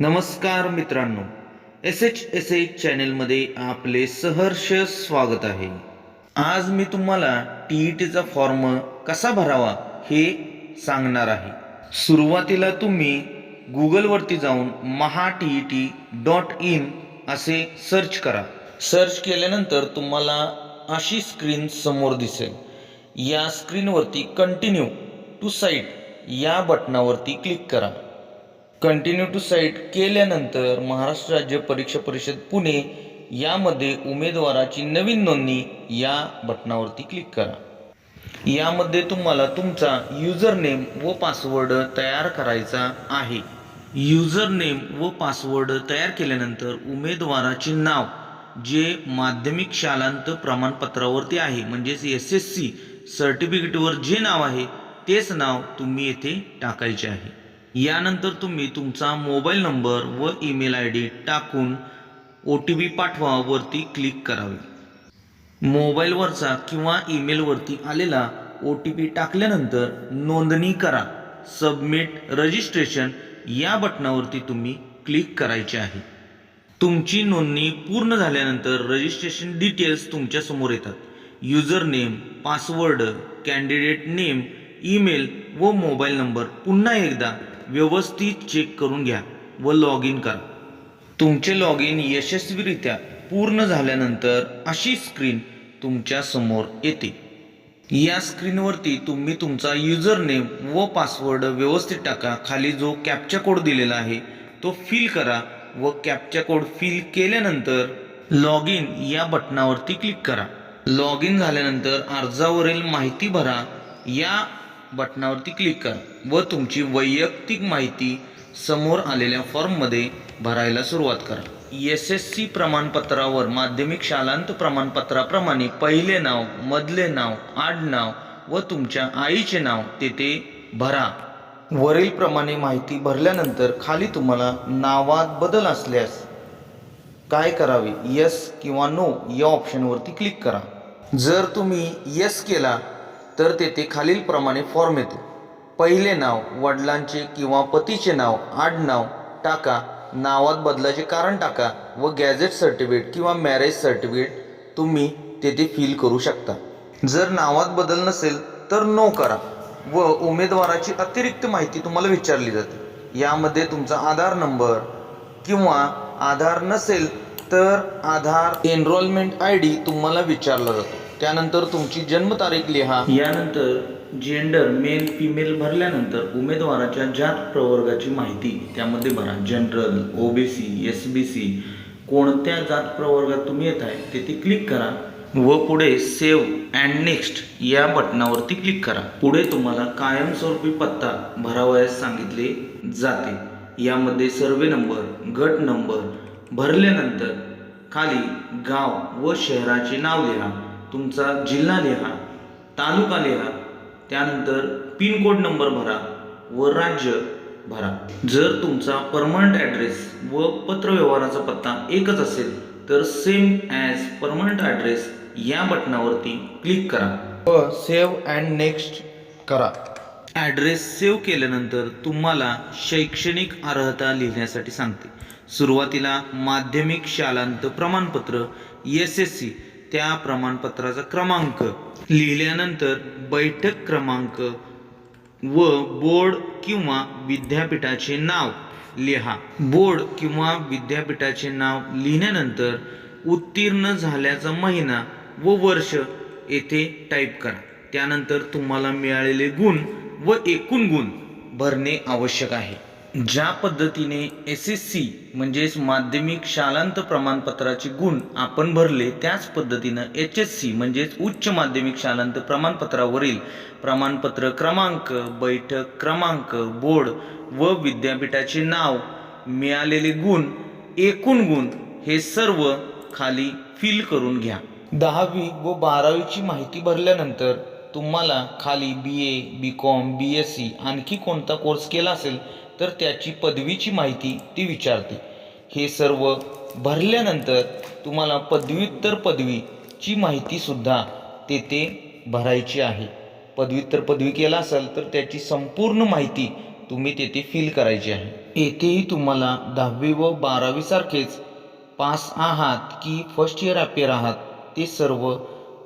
नमस्कार मित्रांनो S H S H चॅनेलमध्ये आपले सहर्ष स्वागत आहे. आज मी तुम्हाला टी ई टीचा फॉर्म कसा भरावा हे सांगणार आहे. सुरुवातीला तुम्ही गुगलवरती जाऊन Maha T E T dot in असे सर्च करा. सर्च केल्यानंतर तुम्हाला अशी स्क्रीन समोर दिसेल. या स्क्रीनवरती कंटिन्यू टू साईट या बटनावरती क्लिक करा. कंटिन्यू टू साईट केल्यानंतर महाराष्ट्र राज्य परीक्षा परिषद पुणे यामध्ये उमेदवाराची नवीन नोंदणी या बटनावरती क्लिक करा. यामध्ये तुम्हाला तुमचा युजर नेम व पासवर्ड तयार करायचा आहे. युजर नेम व पासवर्ड तयार केल्यानंतर उमेदवाराचे नाव जे माध्यमिक शालांत प्रमाणपत्रावरती आहे म्हणजेच एस एस सी सर्टिफिकेटवर जे नाव आहे तेच नाव तुम्ही येथे टाकायचे आहे. यानंतर तुम्ही तुमचा मोबाईल नंबर व ईमेल आय डी टाकून ओ टी पी पाठवा वरती क्लिक करावे. मोबाईलवरचा किंवा ईमेलवरती आलेला ओ टी पी टाकल्यानंतर नोंदणी करा. सबमिट रजिस्ट्रेशन या बटनावरती तुम्ही क्लिक करायचे आहे. तुमची नोंदणी पूर्ण झाल्यानंतर रजिस्ट्रेशन डिटेल्स तुमच्यासमोर येतात. User name password candidate name email व मोबाईल नंबर पुन्हा एकदा व्यवस्थित चेक करून घ्या व लॉग इन करा. तुमचे लॉग इन यशस्वीरित्या पूर्ण झाल्यानंतर अशी स्क्रीन तुमच्यासमोर येते. या स्क्रीनवरती तुम्ही तुमचा युजर नेम व पासवर्ड व्यवस्थित टाका. खाली जो कॅपचा कोड दिलेला आहे तो फिल करा व कॅपचा कोड फिल केल्यानंतर लॉग इन या बटनावरती क्लिक करा. लॉग इन झाल्यानंतर अर्जावरील माहिती भरा. या बटनावरती क्लिक करा व तुमची वैयक्तिक माहिती समोर आलेल्या फॉर्ममध्ये भरायला सुरुवात करा. एस एस सी प्रमाणपत्रावर माध्यमिक शालांत प्रमाणपत्राप्रमाणे पहिले नाव मधले नाव आडनाव व तुमच्या आईचे नाव तेथे भरा. वरीलप्रमाणे माहिती भरल्यानंतर खाली तुम्हाला नावात बदल असल्यास काय करावे? यस किंवा नो या ऑप्शनवरती क्लिक करा. जर तुम्ही यस केला तर तेथे खालीलप्रमाणे फॉर्म येतो. पहिले नाव वडिलांचे किंवा पतीचे नाव आडनाव टाका. नावात बदलाचे कारण टाका व गॅझेट सर्टिफिकेट किंवा मॅरेज सर्टिफिकेट तुम्ही तेथे फिल करू शकता. जर नावात बदल नसेल तर नो करा व उमेदवाराची अतिरिक्त माहिती तुम्हाला विचारली जाते. यामध्ये तुमचा आधार नंबर किंवा आधार नसेल तर आधार एनरोलमेंट आय डी तुम्हाला विचारला जातो. त्यानंतर तुमची जन्मतारीख लिहा. यानंतर जेंडर मेल फिमेल भरल्यानंतर उमेदवाराच्या जात प्रवर्गाची माहिती. त्यामध्ये भरा general OBC S B C कोणत्या जात प्रवर्गात तुम्ही येत आहे तेथे क्लिक करा. व पुढे सेव्ह अँड नेक्स्ट या बटनावरती क्लिक करा. पुढे तुम्हाला कायमस्वरूपी पत्ता भरावयास सांगितले जाते. यामध्ये सर्वे नंबर गट नंबर भरल्यानंतर खाली गाव व शहराचे नाव लिहा. तुमचा जिल्हा लिहा तालुका लिहा त्यानंतर पिनकोड नंबर भरा व राज्य भरा. जर तुमचा परमनंट ॲड्रेस व पत्रव्यवहाराचा पत्ता एकच असेल तर सेम ॲज परमनंट ॲड्रेस या बटनावरती क्लिक करा. व सेव्ह अँड नेक्स्ट करा. ॲड्रेस सेव्ह केल्यानंतर तुम्हाला शैक्षणिक अर्हता लिहिण्यासाठी सांगते. सुरुवातीला माध्यमिक शालांत प्रमाणपत्र एस एस सी त्या प्रमाणपत्राचा क्रमांक. लिहिल्यानंतर बैठक क्रमांक व बोर्ड किंवा विद्यापीठाचे नाव लिहा. बोर्ड किंवा विद्यापीठाचे नाव लिहिल्यानंतर उत्तीर्ण झाल्याचा महिना व वर्ष येथे टाईप करा. त्यानंतर तुम्हाला मिळालेले गुण व एकूण गुण भरणे आवश्यक आहे. ज्या पद्धतीने एस एस सी म्हणजेच माध्यमिक शालांत प्रमाणपत्राचे गुण आपण भरले त्याच पद्धतीनं एच एस सी म्हणजेच उच्च माध्यमिक शालांत प्रमाणपत्रावरील प्रमाणपत्र क्रमांक बैठक क्रमांक बोर्ड व विद्यापीठाचे नाव मिळालेले गुण एकूण गुण हे सर्व खाली फिल करून घ्या. दहावी व बारावीची माहिती भरल्यानंतर तुम्हाला खाली B A B com B S C आणखी कोणता कोर्स केला असेल तर त्याची पदवीची माहिती ती विचारते. हे सर्व भरल्यानंतर तुम्हाला पदव्युत्तर पदवीची माहितीसुद्धा तेथे भरायची आहे. पदव्युत्तर पदवी केला असेल तर त्याची संपूर्ण माहिती तुम्ही तेथे फिल करायची आहे. येथेही तुम्हाला दहावी व बारावी सारखेच पास आहात की फर्स्ट इयर अपेअर आहात ते सर्व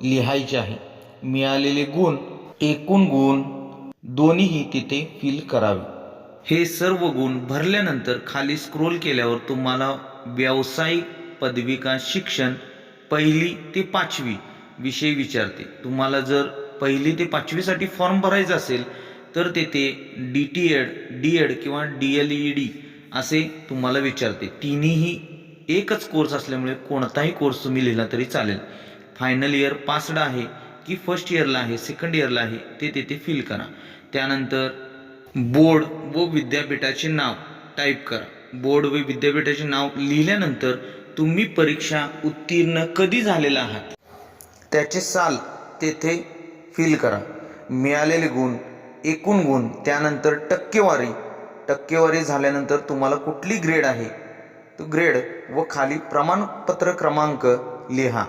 लिहायचे आहे. मिळालेले गुण एकूण गुण दोन्हीही तिथे फिल करावे. हे सर्व गुण भरल्यानंतर खाली स्क्रोल केल्यावर तुम्हाला व्यावसायिक पदविका शिक्षण पहिली ते पाचवी विषय विचारते. तुम्हाला जर पहिली ते पाचवीसाठी फॉर्म भरायचा असेल तर तेथे D T ed D ed किंवा डी एल ई डी असे तुम्हाला विचारते. तिन्हीही एकच कोर्स असल्यामुळे कोणताही कोर्स तुम्ही लिहिला तरी चालेल. फायनल इयर पासड आहे की फर्स्ट इयरला आहे सेकंड इयरला आहे ते तेथे फिल करा. त्यानंतर बोर्ड व विद्यापीठाचे नाव टाईप करा. बोर्ड व विद्यापीठाचे नाव लिहिल्यानंतर तुम्ही परीक्षा उत्तीर्ण कधी झालेला आहात? त्याचे साल तेथे फिल करा. मिळालेले गुण एकूण गुण त्यानंतर टक्केवारी. टक्केवारी झाल्यानंतर तुम्हाला कुठली ग्रेड आहे? तो ग्रेड व खाली प्रमाणपत्र क्रमांक लिहा.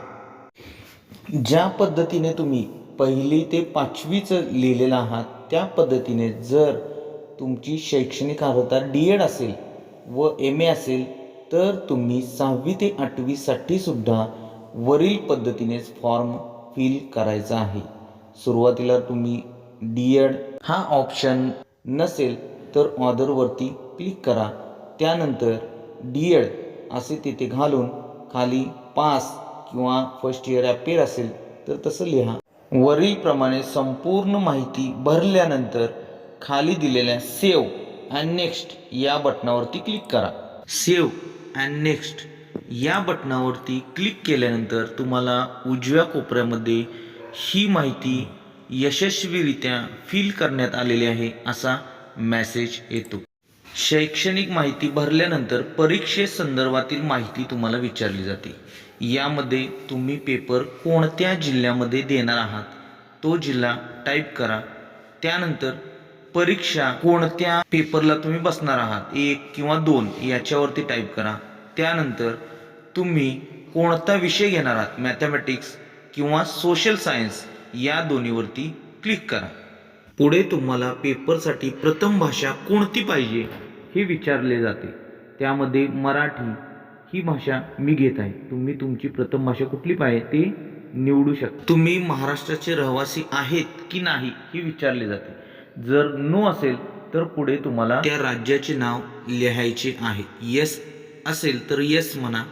ज्या पद्धतीने तुम्ही पहिली ते पाचवीचं लिहिलेलं आहात त्या पद्धतीने जर तुमची शैक्षणिक अर्हता डी एड असेल व एम ए असेल तर तुम्ही सहावी ते आठवीसाठी सुद्धा वरील पद्धतीनेच फॉर्म फिल करायचा आहे. सुरुवातीला तुम्ही डी एड हा ऑप्शन नसेल तर ऑदरवरती क्लिक करा. त्यानंतर डी एड असे तिथे घालून खाली पास किंवा फर्स्ट इयर अपेर असेल तर तसं लिहा. वरीलप्रमाणे संपूर्ण माहिती भरल्यानंतर खाली दिलेल्या सेव्ह अँड नेक्स्ट या बटनावरती क्लिक करा. सेव्ह अँड नेक्स्ट या बटनावरती क्लिक केल्यानंतर तुम्हाला उजव्या कोपऱ्यामध्ये ही माहिती यशस्वीरित्या फिल करण्यात आलेली आहे असा मॅसेज येतो. शैक्षणिक माहिती भरल्यानंतर परीक्षेसंदर्भातील माहिती तुम्हाला विचारली जाते. यामध्ये तुम्ही पेपर कोणत्या जिल्ह्यामध्ये देणार आहात? तो जिल्हा टाईप करा. त्यानंतर परीक्षा कोणत्या पेपरला तुम्ही बसणार आहात? एक किंवा दोन याच्यावरती टाईप करा. त्यानंतर तुम्ही कोणता विषय घेणार आहात? मॅथमॅटिक्स किंवा सोशल सायन्स या दोन्हीवरती क्लिक करा. पुढे तुम्हाला पेपरसाठी प्रथम भाषा कोणती पाहिजे? हे विचारले जाते. त्यामध्ये मराठी ही भाषा मी घेत आहे. तुम्ही तुमची प्रथम भाषा कुठली पाहिजे ते निवडू शकता तुम्ही महाराष्ट्राचे रहिवासी आहेत की नाही हे विचारले जाते. जर नो असेल तर पुढे तुम्हाला त्या राज्याचे नाव लिहायचे आहे. येस असेल तर येस म्हणा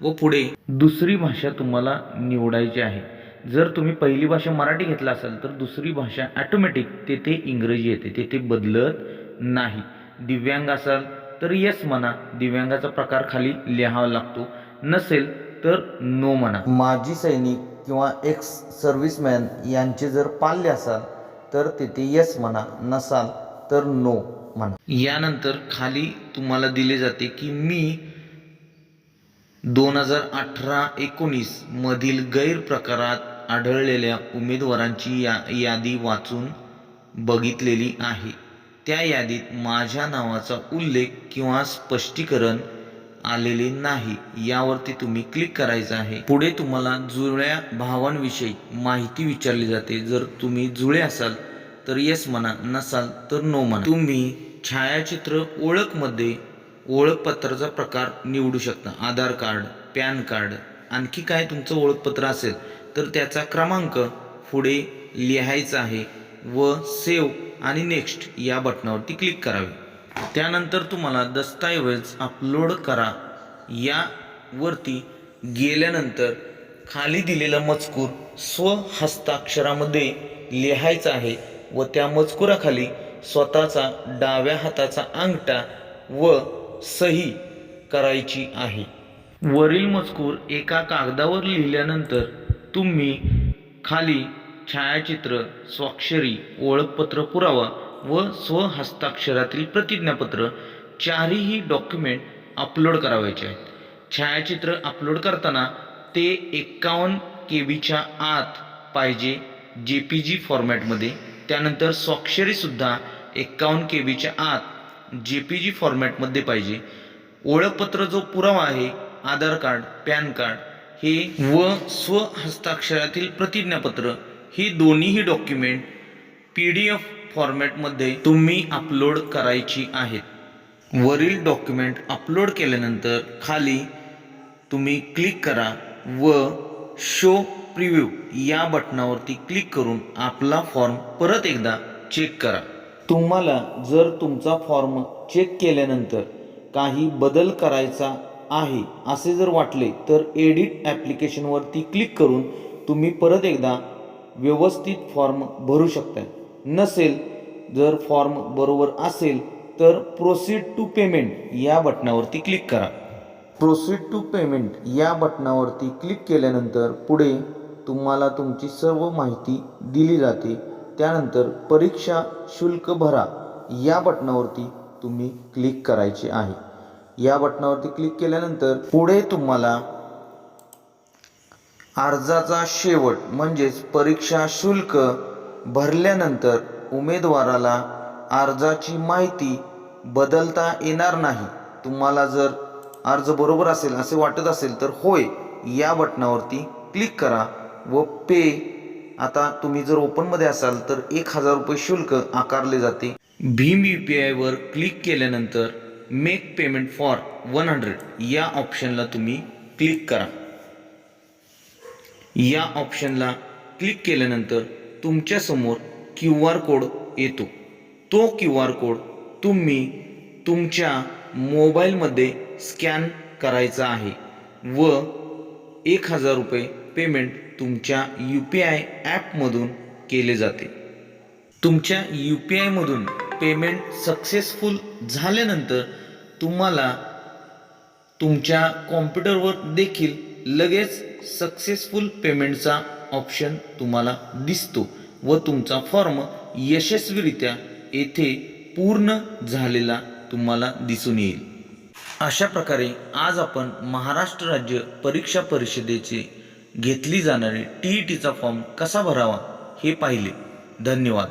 व पुढे दुसरी भाषा तुम्हाला निवडायची आहे. जर तुम्ही पहिली भाषा मराठी घेतला असाल तर दुसरी भाषा ॲटोमॅटिक तेथे इंग्रजी येते. तेथे बदलत नाही. दिव्यांग असाल तर येस म्हणा. दिव्यांगाचा प्रकार खाली लिहावा लागतो. नसेल तर नो म्हणा. माजी सैनिक किंवा एक्स सर्व्हिसमॅन यांचे जर पाल्य असाल तर तेथे येस म्हणा. नसाल तर नो म्हणा. यानंतर खाली तुम्हाला दिले जाते की मी दोन हजार अठरा एकोणीस मधील गैरप्रकारात आढळलेल्या उमेदवारांची या यादी वाचून बघितलेली आहे. त्या यादीत माझ्या नावाचा उल्लेख किंवा स्पष्टीकरण आलेले नाही. यावरती तुम्ही क्लिक करायचं आहे. पुढे तुम्हाला जुळ्या भावांविषयी माहिती विचारली जाते. जर तुम्ही जुळे असाल तर येस म्हणा नसाल तर नो म्हणा. तुम्ही छायाचित्र ओळखमध्ये ओळखपत्राचा प्रकार निवडू शकता. आधार कार्ड पॅन कार्ड आणखी काय तुमचं ओळखपत्र असेल तर त्याचा क्रमांक पुढे लिहायचा आहे. व सेव आणि नेक्स्ट या बटनावरती क्लिक करावे. त्यानंतर तुम्हाला दस्तऐवज अपलोड करा. यावरती गेल्यानंतर खाली दिलेला मजकूर स्वहस्ताक्षरामध्ये लिहायचा आहे व त्या मजकुराखाली स्वतःचा डाव्या हाताचा अंगठा व सही करायची आहे. वरील मजकूर एका कागदावर लिहिल्यानंतर तुम्ही खाली छायाचित्र स्वाक्षरी ओळखपत्र पुरावा व स्वहस्ताक्षरातील प्रतिज्ञापत्र चारही डॉक्युमेंट अपलोड करावायचे आहेत. छायाचित्र अपलोड करताना ते एक्कावन्न के बीच्या आत पाहिजे जे पी जी फॉर्मॅटमध्ये. त्यानंतर स्वाक्षरीसुद्धा एक्कावन्न के बीच्या आत जे पी जी फॉर्मॅटमध्ये पाहिजे. ओळखपत्र जो पुरावा आहे आधार कार्ड पॅन कार्ड हे व स्व हस्ताक्षरातील प्रतिज्ञापत्र ही दोन्हीही डॉक्युमेंट पी डी एफ फॉर्मॅटमध्ये तुम्ही अपलोड करायची आहेत. वरील डॉक्युमेंट अपलोड केल्यानंतर खाली तुम्ही क्लिक करा व शो प्रिव्ह्यू या बटनावरती क्लिक करून आपला फॉर्म परत एकदा चेक करा. तुम्हाला जर तुमचा फॉर्म चेक केल्यानंतर काही बदल करायचा आहे. असे जर वाटले तर एडिट ॲप्लिकेशनवरती क्लिक करून तुम्ही परत एकदा व्यवस्थित फॉर्म भरू शकता नसेल जर फॉर्म बरोबर असेल तर प्रोसीड टू पेमेंट या बटनावरती क्लिक करा. प्रोसीड टू पेमेंट या बटनावरती क्लिक केल्यानंतर पुढे तुम्हाला तुमची सर्व माहिती दिली जाते. त्यानंतर परीक्षा शुल्क भरा. या बटनावरती तुम्ही क्लिक करायचे आहे. या बटनावरती क्लिक केल्यानंतर पुढे तुम्हाला अर्जाचा शेवट म्हणजेच परीक्षा शुल्क भरल्यानंतर उमेदवाराला अर्जाची माहिती बदलता येणार नाही. तुम्हाला जर अर्ज बरोबर असेल असे वाटत असेल तर होय या बटनावरती क्लिक करा व पे आता तुम्ही जर ओपनमध्ये असाल तर एक हजार रुपये शुल्क आकारले जाते. भीम यू पी आयवर क्लिक केल्यानंतर make payment for one hundred या ऑप्शनला तुम्ही क्लिक करा. या ऑप्शनला क्लिक केल्यानंतर तुमच्यासमोर क्यू आर कोड येतो. तो क्यू आर कोड तुम्ही तुमच्या मोबाईलमध्ये स्कॅन करायचा आहे व एक हजार रुपये पेमेंट तुमच्या यू पी आय ॲपमधून केले जाते. तुमच्या यू पी आयमधून पेमेंट सक्सेसफुल झाल्यानंतर तुम्हाला तुमच्या कॉम्प्युटरवर देखील लगेच सक्सेसफुल पेमेंटचा ऑप्शन तुम्हाला दिसतो व तुमचा फॉर्म यशस्वीरित्या येथे पूर्ण झालेला तुम्हाला दिसून येईल. अशा प्रकारे आज आपण महाराष्ट्र राज्य परीक्षा परिषदेचे घेतली जाणारी टी ई टीचा फॉर्म कसा भरावा हे पाहिले. धन्यवाद.